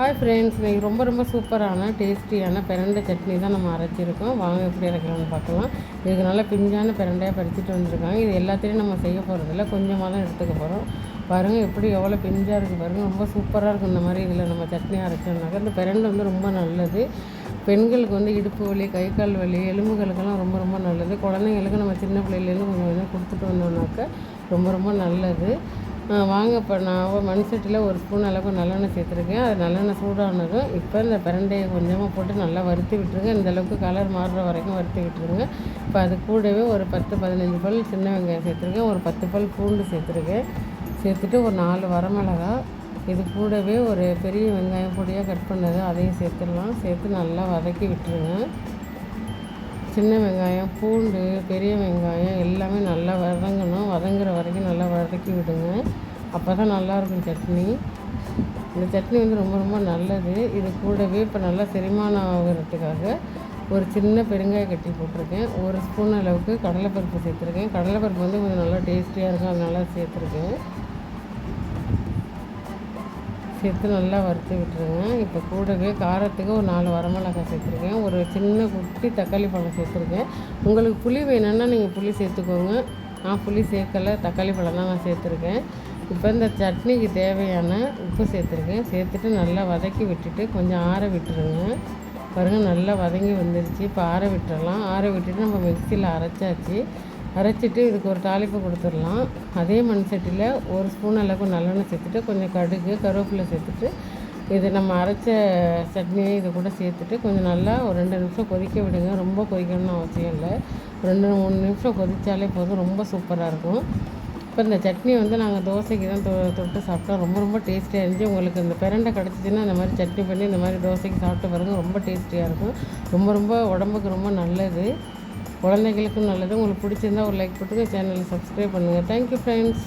Hi friends இன்றைக்கி ரொம்ப ரொம்ப சூப்பரான டேஸ்டியான பிரண்டை சட்னி தான் நம்ம அரைச்சிருக்கோம். வாங்க எப்படி அரைக்கலாம்னு பார்க்கலாம். இதுக்கு நல்லா பிஞ்சான பிரண்டையாக பறிச்சுட்டு வந்திருக்காங்க. இது எல்லாத்தையும் நம்ம செய்ய போகிறதில்ல கொஞ்சமாக தான் எடுத்துக்க போகிறோம் பாருங்கள் எப்படி எவ்வளோ பிஞ்சாக இருக்குது பாருங்கள் ரொம்ப சூப்பராக இருக்கும் இந்த மாதிரி இதில் நம்ம சட்னி அரைச்சோம்னாக்கா. இந்த பிரண்டை வந்து ரொம்ப நல்லது. பெண்களுக்கு வந்து இடுப்பு வலி கை கால் வலி எலும்புகளுக்கெல்லாம் ரொம்ப ரொம்ப நல்லது. குழந்தைங்களுக்கு நம்ம சின்ன பிள்ளையிலேருந்து கொஞ்சம் கொஞ்சம் கொடுத்துட்டு வந்தோம்னாக்கா ரொம்ப ரொம்ப நல்லது. வாங்க இப்போ நான் மண் சட்டியில் ஒரு ஸ்பூன் அளவுக்கு நல்லெண்ணெய் சேர்த்துருக்கேன். அது நல்லெண்ணெய் சூடானதும் இப்போ இந்த பிரண்டையை கொஞ்சமாக போட்டு நல்லா வறுத்து விட்டுருங்க. இந்த அளவுக்கு கலர் மாறுற வரைக்கும் வறுத்து விட்டுருங்க. இப்போ அது கூடவே ஒரு பத்து பதினஞ்சு பல் சின்ன வெங்காயம் சேர்த்துருக்கேன். ஒரு பத்து பல் பூண்டு சேர்த்துருக்கேன். சேர்த்துட்டு ஒரு நாலு வரமிளகா. இது கூடவே ஒரு பெரிய வெங்காயம் பொடியாக கட் பண்ணது அதையும் சேர்த்துடலாம். சேர்த்து நல்லா வதக்கி விட்டுருங்க. சின்ன வெங்காயம் பூண்டு பெரிய வெங்காயம் எல்லாமே நல்லா வதங்கணும். வதங்குற வதக்கி விடுங்க. அப்போ தான் நல்லாயிருக்கும் சட்னி. இந்த சட்னி வந்து ரொம்ப ரொம்ப நல்லது. இது கூடவே இப்போ நல்லா செரிமானம் ஆகிறதுக்காக ஒரு சின்ன பெருங்காய கட்டி போட்டிருக்கேன். ஒரு ஸ்பூன் அளவுக்கு கடலைப்பருப்பு சேர்த்துருக்கேன். கடலைப்பருப்பு வந்து கொஞ்சம் நல்லா டேஸ்டியாக இருக்கும். அதனால சேர்த்துருக்கேன். சேர்த்து நல்லா வறுத்து விட்டுருங்க. இப்போ கூடவே காரத்துக்கு ஒரு நாலு வரமிளகாய் சேர்த்துருக்கேன். ஒரு சின்ன குட்டி தக்காளி பழம் சேர்த்துருக்கேன். உங்களுக்கு புளி வேணும்னா நீங்கள் புளி சேர்த்துக்கோங்க. நான் புளி சேர்க்கலை தக்காளி பழம் தான் நான் சேர்த்துருக்கேன். இப்போ இந்த சட்னிக்கு தேவையான உப்பு சேர்த்துருக்கேன். சேர்த்துட்டு நல்லா வதக்கி விட்டுட்டு கொஞ்சம் ஆற விட்டுருங்க. பாருங்கள் நல்லா வதங்கி வந்துருச்சு. இப்போ ஆற விட்டுறலாம். ஆற விட்டுட்டு நம்ம மிக்சியில் அரைச்சாச்சு. அரைச்சிட்டு இதுக்கு ஒரு தாளிப்பு கொடுத்துடலாம். அதே மண் சட்டியில் ஒரு ஸ்பூன் அளவுக்கு நல்லெண்ணெய் சேர்த்துட்டு கொஞ்சம் கடுகு கருவேப்பிலை சேர்த்துட்டு இது நம்ம அரைச்ச சட்னியை இது கூட சேர்த்துட்டு கொஞ்சம் நல்லா ஒரு ரெண்டு நிமிஷம் கொதிக்க விடுங்க. ரொம்ப கொதிக்கணும்னு அவசியம் இல்லை. ரெண்டு மூணு நிமிஷம் கொதித்தாலே போதும். ரொம்ப சூப்பராக இருக்கும். இப்போ இந்த சட்னி வந்து நாங்கள் தோசைக்கு தான் தொ தொட்டு சாப்பிட்டோம். ரொம்ப ரொம்ப டேஸ்டியாக இருந்துச்சு. உங்களுக்கு இந்த பிரண்டை கிடச்சிச்சின்னா இந்த மாதிரி சட்னி பண்ணி இந்த மாதிரி தோசைக்கு சாப்பிட்டு பாருங்க. ரொம்ப டேஸ்டியாக இருக்கும். ரொம்ப ரொம்ப உடம்புக்கு ரொம்ப நல்லது. குழந்தைகளுக்கும் நல்லது. உங்களுக்கு பிடிச்சிருந்தா ஒரு லைக் போட்டுங்க சேனலை சப்ஸ்கிரைப் பண்ணுங்கள் தேங்க்யூ ஃப்ரெண்ட்ஸ்